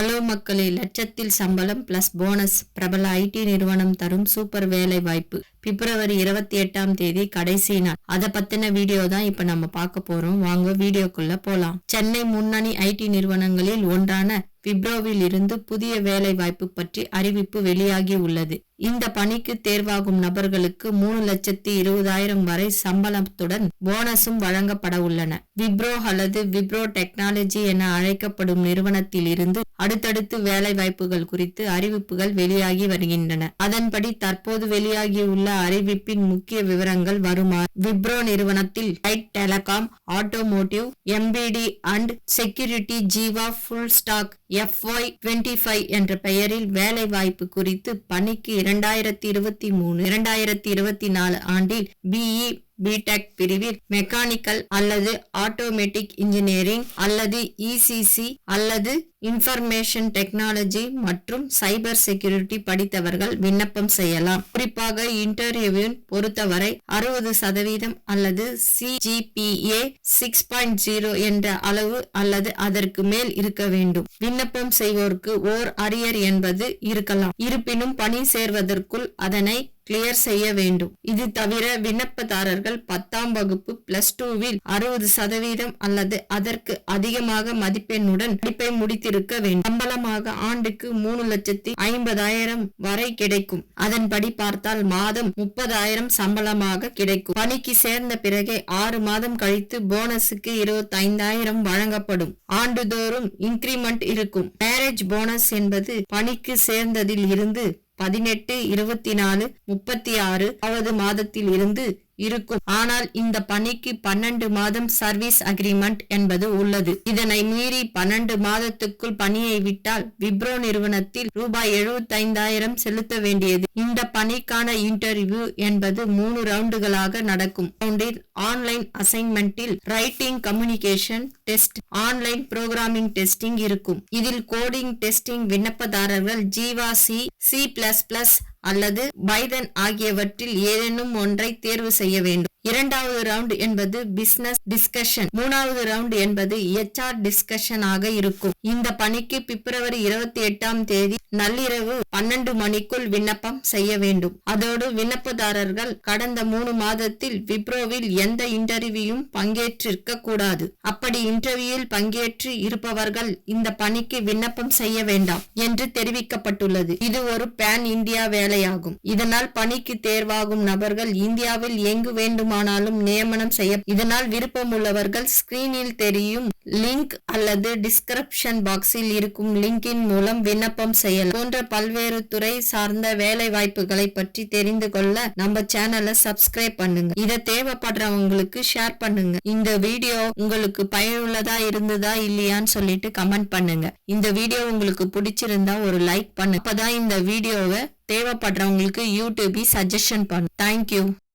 Hello மக்களே லட்சத்தில் சம்பளம் பிளஸ் போனஸ் பிரபல ஐடி நிறுவனம் தரும் சூப்பர் வேலை வாய்ப்பு பிப்ரவரி இருபத்தி எட்டாம் தேதி கடைசி நாள். அதை பத்தின வீடியோ தான் இப்ப நம்ம பார்க்க போறோம். வாங்க வீடியோக்குள்ள போலாம். சென்னை முன்னணி ஐடி நிறுவனங்களில் ஒன்றான பிப்ரோவில் இருந்து புதிய வேலை வாய்ப்பு பற்றி அறிவிப்பு வெளியாகி உள்ளது. இந்த பணிக்கு தேர்வாகும் நபர்களுக்கு மூணு லட்சத்தி இருபதாயிரம் வரை சம்பளத்துடன் போனஸும் வழங்கப்பட உள்ளன. விப்ரோ அல்லது விப்ரோ டெக்னாலஜி என அழைக்கப்படும் நிறுவனத்தில் இருந்து அடுத்தடுத்து வேலை வாய்ப்புகள் குறித்து அறிவிப்புகள் வெளியாகி வருகின்றன. அதன்படி தற்போது வெளியாகியுள்ள அறிவிப்பின் முக்கிய விவரங்கள் வருமா விப்ரோ நிறுவனத்தில் light telecom automotive MBT and security Java full stack FY twenty five என்ற பெயரில் வேலை வாய்ப்பு குறித்து பணிக்கு இரண்டாயிரத்தி இருபத்தி மூணு இரண்டாயிரத்தி இருபத்தி நாலு ஆண்டில் பிஇ பிடெக் பிரிவில் மெக்கானிக்கல் அல்லது ஆட்டோமேட்டிக் இன்ஜினியரிங் அல்லது இசிசி அல்லது இன்ஃபர்மேஷன் டெக்னாலஜி மற்றும் சைபர் செக்யூரிட்டி படித்தவர்கள் விண்ணப்பம் செய்யலாம். குறிப்பாக இன்டர்வியூவின் பொறுத்தவரை அறுபது சதவீதம் அல்லது சிஜிபிஏ சிக்ஸ் பாயிண்ட் ஜீரோ என்ற அளவு அல்லது அதற்கு மேல் இருக்க வேண்டும். விண்ணப்பம் செய்வோருக்கு ஓர் அரியர் என்பது இருக்கலாம். இருப்பினும் பணி சேர்வதற்குள் அதனை கிளியர் செய்ய வேண்டும். இது தவிர விண்ணப்பதாரர்கள் பத்தாம் வகுப்பு பிளஸ் டூவில் அறுபது சதவீதம் அல்லது அதற்கு அதிகமாக மதிப்பெண்ணுடன் படிப்பை முடித்திருக்க வேண்டும். சம்பளமாக ஆண்டுக்கு மூணு லட்சத்தி ஐம்பதாயிரம் வரை கிடைக்கும். அதன்படி பார்த்தால் மாதம் முப்பதாயிரம் சம்பளமாக கிடைக்கும். பணிக்கு சேர்ந்த பிறகே ஆறு மாதம் கழித்து போனஸுக்கு இருபத்தி ஐந்தாயிரம் வழங்கப்படும். ஆண்டுதோறும் இன்கிரிமெண்ட் இருக்கும். மேரேஜ் போனஸ் என்பது பணிக்கு சேர்ந்ததில் இருந்து பதினெட்டு இருபத்தி நாலு முப்பத்தி ஆறு ஆவது மாதத்தில் இருந்து இருக்கும். ஆனால் இந்த பணிக்கு பன்னெண்டு மாதம் சர்வீஸ் அக்ரிமெண்ட் என்பது உள்ளது. இதனை மீறி பன்னெண்டு மாதத்துக்குள் பணியை விட்டால் விப்ரோ நிறுவனத்தில் ரூபாய் எழுபத்தைந்தாயிரம் செலுத்த வேண்டியது. இந்த பணிக்கான இன்டர்வியூ என்பது மூணு ரவுண்டுகளாக நடக்கும். ரவுண்டில் online அசைன்மெண்டில் writing communication test online programming testing இருக்கும். இதில் கோடிங் டெஸ்டிங் விண்ணப்பதாரர்கள் Java C C plus plus அல்லது பைதன் ஆகியவற்றில் ஏதேனும் ஒன்றை தேர்வு செய்ய வேண்டும். இரண்டாவது ரவுண்ட் என்பது பிசினஸ் டிஸ்கஷன் மூணாவது ரவுண்ட் என்பது எச்ஆர் டிஸ்கஷன் ஆக இருக்கும். இந்த பணிக்கு பிப்ரவரி இருபத்தி எட்டாம் தேதி நள்ளிரவு பன்னெண்டு மணிக்குள் விண்ணப்பம் செய்ய வேண்டும். அதோடு விண்ணப்பதாரர்கள் கடந்த மூணு மாதத்தில் விப்ரோவில் எந்த இன்டர்வியூவும் பங்கேற்றிருக்க கூடாது. அப்படி இன்டர்வியூவில் பங்கேற்று இருப்பவர்கள் இந்த பணிக்கு விண்ணப்பம் செய்ய வேண்டாம் என்று தெரிவிக்கப்பட்டுள்ளது. இது ஒரு பேன் இந்தியா வேலையாகும். இதனால் பணிக்கு தேர்வாகும் நபர்கள் இந்தியாவில் எங்கு வேண்டும் வேண்டுமானாலும் நியமனம் செய்ய இதனால் விருப்பம் உள்ளவர்கள் ஸ்கிரீனில் தெரியும் லிங்க் அல்லது டிஸ்கிரிப்ஷன் பாக்ஸில் இருக்கும் லிங்கின் மூலம் விண்ணப்பம் செய்யலாம். போன்ற பல்வேறு துறை சார்ந்த வேலை வாய்ப்புகளை பற்றி தெரிந்து கொள்ள நம்ம சேனலை சப்ஸ்கிரைப் பண்ணுங்க. இதை தேவைப்படுறவங்களுக்கு ஷேர் பண்ணுங்க. இந்த வீடியோ உங்களுக்கு பயனுள்ளதா இருந்ததா இல்லையான்னு சொல்லிட்டு கமெண்ட் பண்ணுங்க. இந்த வீடியோ உங்களுக்கு பிடிச்சிருந்தா ஒரு லைக் பண்ணு அப்பதான் இந்த வீடியோவை தேவைப்படுறவங்களுக்கு யூடியூபி சஜஷன் பண்ணும் தேங்க்யூ